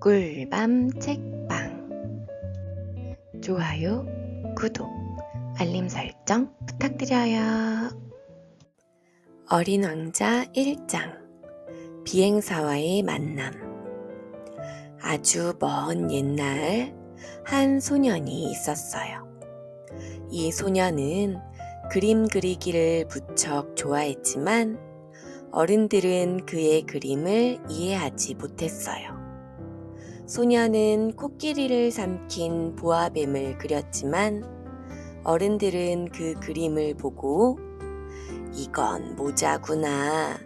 꿀밤 책방 좋아요, 구독, 알림 설정 부탁드려요. 어린 왕자 1장 비행사와의 만남 아주 먼 옛날 한 소년이 있었어요. 이 소년은 그림 그리기를 무척 좋아했지만 어른들은 그의 그림을 이해하지 못했어요. 소년은 코끼리를 삼킨 보아뱀을 그렸지만 어른들은 그 그림을 보고 이건 모자구나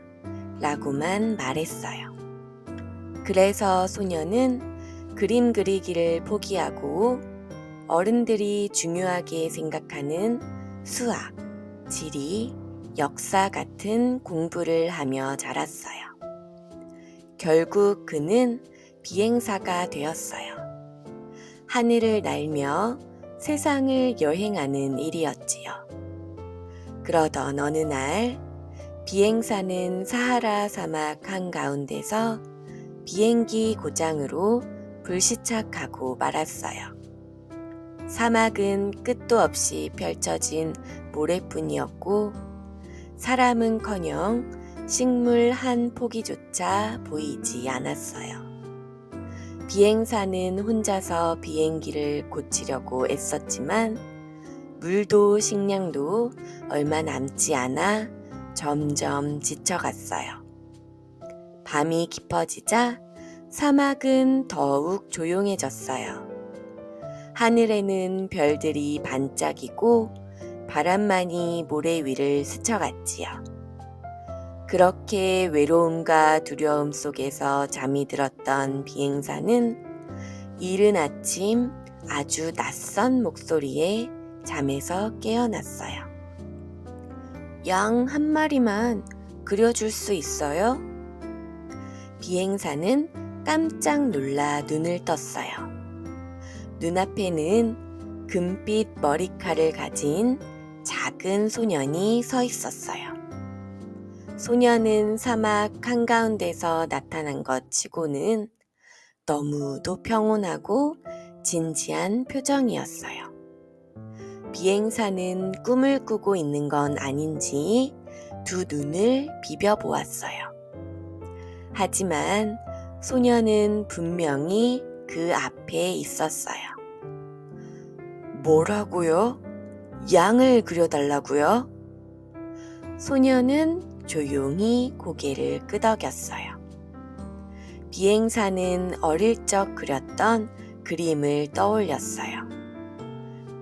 라고만 말했어요. 그래서 소년은 그림 그리기를 포기하고 어른들이 중요하게 생각하는 수학, 지리, 역사 같은 공부를 하며 자랐어요. 결국 그는 비행사가 되었어요. 하늘을 날며 세상을 여행하는 일이었지요. 그러던 어느 날 비행사는 사하라 사막 한가운데서 비행기 고장으로 불시착하고 말았어요. 사막은 끝도 없이 펼쳐진 모래뿐이었고 사람은커녕 식물 한 포기조차 보이지 않았어요. 비행사는 혼자서 비행기를 고치려고 애썼지만 물도 식량도 얼마 남지 않아 점점 지쳐갔어요. 밤이 깊어지자 사막은 더욱 조용해졌어요. 하늘에는 별들이 반짝이고 바람만이 모래 위를 스쳐갔지요. 그렇게 외로움과 두려움 속에서 잠이 들었던 비행사는 이른 아침 아주 낯선 목소리에 잠에서 깨어났어요. 양 한 마리만 그려줄 수 있어요? 비행사는 깜짝 놀라 눈을 떴어요. 눈앞에는 금빛 머리칼을 가진 작은 소년이 서 있었어요. 소년은 사막 한가운데서 나타난 것 치고는 너무도 평온하고 진지한 표정이었어요. 비행사는 꿈을 꾸고 있는 건 아닌지 두 눈을 비벼보았어요. 하지만 소년은 분명히 그 앞에 있었어요. 뭐라고요? 양을 그려달라고요? 소년은 조용히 고개를 끄덕였어요. 비행사는 어릴 적 그렸던 그림을 떠올렸어요.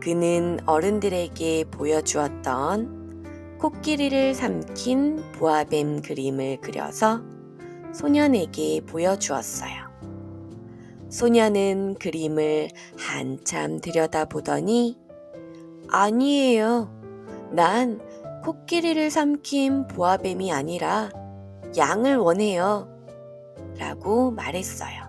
그는 어른들에게 보여주었던 코끼리를 삼킨 보아뱀 그림을 그려서 소년에게 보여주었어요. 소년은 그림을 한참 들여다보더니 아니에요. 난 코끼리를 삼킨 보아뱀이 아니라 양을 원해요. 라고 말했어요.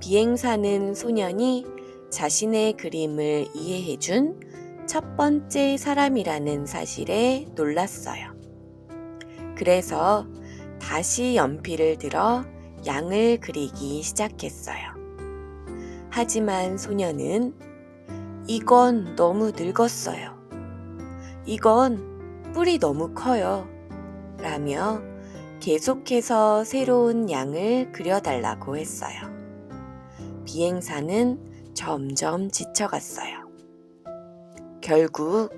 비행사는 소년이 자신의 그림을 이해해준 첫 번째 사람이라는 사실에 놀랐어요. 그래서 다시 연필을 들어 양을 그리기 시작했어요. 하지만 소년은 이건 너무 늙었어요. 이건 뿔이 너무 커요. 라며 계속해서 새로운 양을 그려달라고 했어요. 비행사는 점점 지쳐갔어요. 결국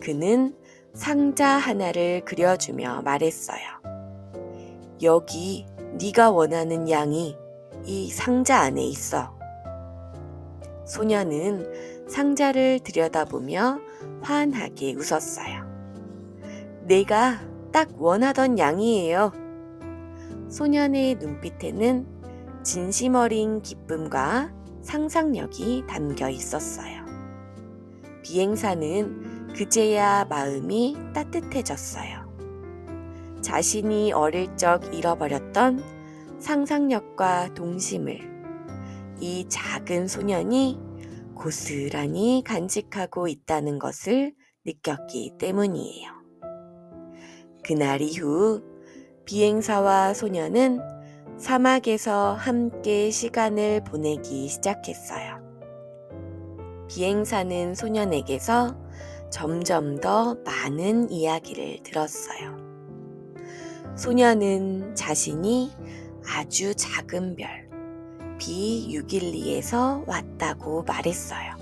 그는 상자 하나를 그려주며 말했어요. 여기 네가 원하는 양이 이 상자 안에 있어. 소녀는 상자를 들여다보며 환하게 웃었어요. 내가 딱 원하던 양이에요. 소년의 눈빛에는 진심 어린 기쁨과 상상력이 담겨 있었어요. 비행사는 그제야 마음이 따뜻해졌어요. 자신이 어릴 적 잃어버렸던 상상력과 동심을 이 작은 소년이 고스란히 간직하고 있다는 것을 느꼈기 때문이에요. 그날 이후 비행사와 소년은 사막에서 함께 시간을 보내기 시작했어요. 비행사는 소년에게서 점점 더 많은 이야기를 들었어요. 소년은 자신이 아주 작은 별, B612에서 왔다고 말했어요.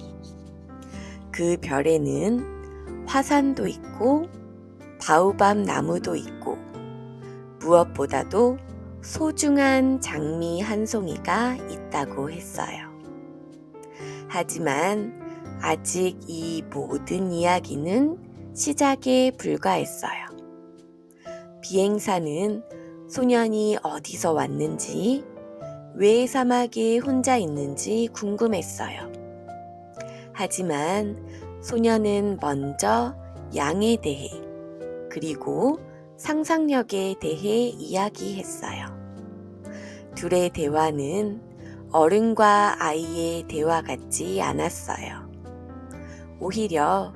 그 별에는 화산도 있고, 바우밤 나무도 있고, 무엇보다도 소중한 장미 한 송이가 있다고 했어요. 하지만 아직 이 모든 이야기는 시작에 불과했어요. 비행사는 소년이 어디서 왔는지, 왜 사막에 혼자 있는지 궁금했어요. 하지만 소년은 먼저 양에 대해, 그리고 상상력에 대해 이야기했어요. 둘의 대화는 어른과 아이의 대화 같지 않았어요. 오히려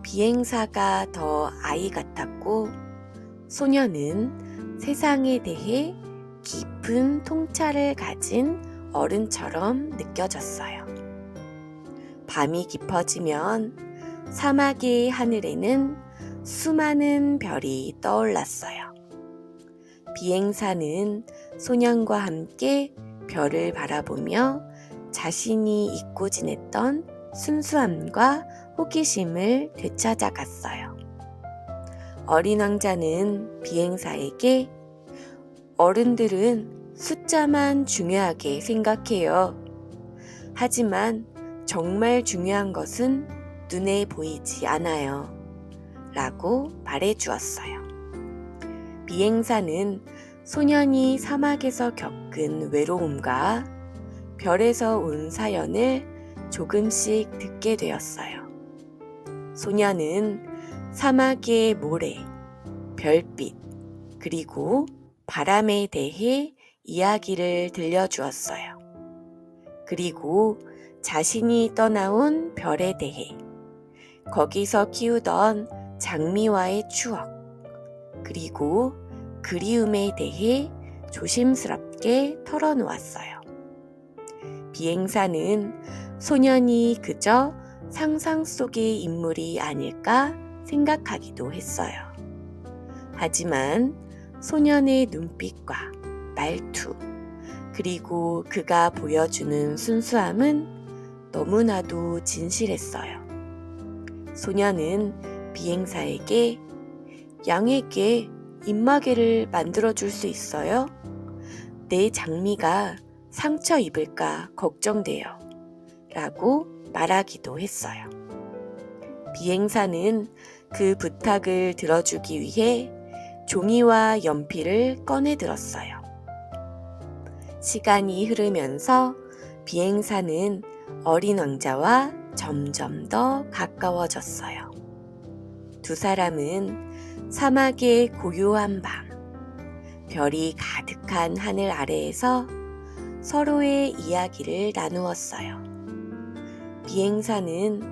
비행사가 더 아이 같았고 소녀는 세상에 대해 깊은 통찰을 가진 어른처럼 느껴졌어요. 밤이 깊어지면 사막의 하늘에는 수많은 별이 떠올랐어요. 비행사는 소년과 함께 별을 바라보며 자신이 잊고 지냈던 순수함과 호기심을 되찾아갔어요. 어린 왕자는 비행사에게 어른들은 숫자만 중요하게 생각해요. 하지만 정말 중요한 것은 눈에 보이지 않아요. 라고 말해 주었어요. 비행사는 소년이 사막에서 겪은 외로움과 별에서 온 사연을 조금씩 듣게 되었어요. 소년은 사막의 모래, 별빛, 그리고 바람에 대해 이야기를 들려주었어요. 그리고 자신이 떠나온 별에 대해, 거기서 키우던 장미와의 추억, 그리고 그리움에 대해 조심스럽게 털어놓았어요. 비행사는 소년이 그저 상상 속의 인물이 아닐까 생각하기도 했어요. 하지만 소년의 눈빛과 말투, 그리고 그가 보여주는 순수함은 너무나도 진실했어요. 소년은 비행사에게 양에게 입마개를 만들어 줄 수 있어요? 내 장미가 상처 입을까 걱정돼요. 라고 말하기도 했어요. 비행사는 그 부탁을 들어주기 위해 종이와 연필을 꺼내 들었어요. 시간이 흐르면서 비행사는 어린 왕자와 점점 더 가까워졌어요. 두 사람은 사막의 고요한 밤, 별이 가득한 하늘 아래에서 서로의 이야기를 나누었어요. 비행사는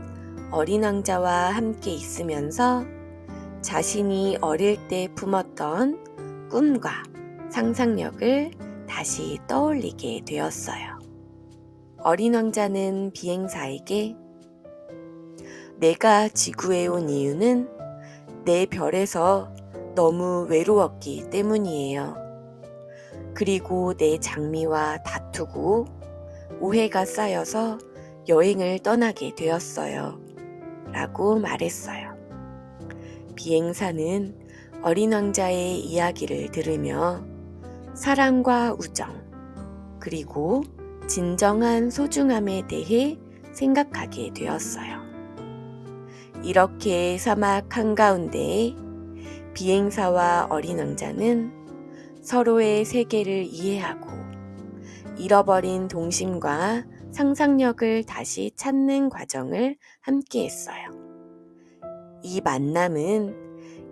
어린 왕자와 함께 있으면서 자신이 어릴 때 품었던 꿈과 상상력을 다시 떠올리게 되었어요. 어린 왕자는 비행사에게 내가 지구에 온 이유는 내 별에서 너무 외로웠기 때문이에요. 그리고 내 장미와 다투고 오해가 쌓여서 여행을 떠나게 되었어요. 라고 말했어요. 비행사는 어린 왕자의 이야기를 들으며 사랑과 우정, 그리고 진정한 소중함에 대해 생각하게 되었어요. 이렇게 사막 한가운데 비행사와 어린 왕자는 서로의 세계를 이해하고 잃어버린 동심과 상상력을 다시 찾는 과정을 함께 했어요. 이 만남은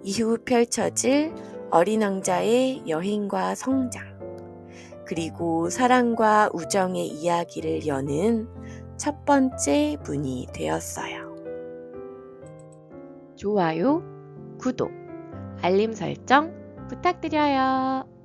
이후 펼쳐질 어린 왕자의 여행과 성장, 그리고 사랑과 우정의 이야기를 여는 첫 번째 문이 되었어요. 좋아요, 구독, 알림 설정 부탁드려요.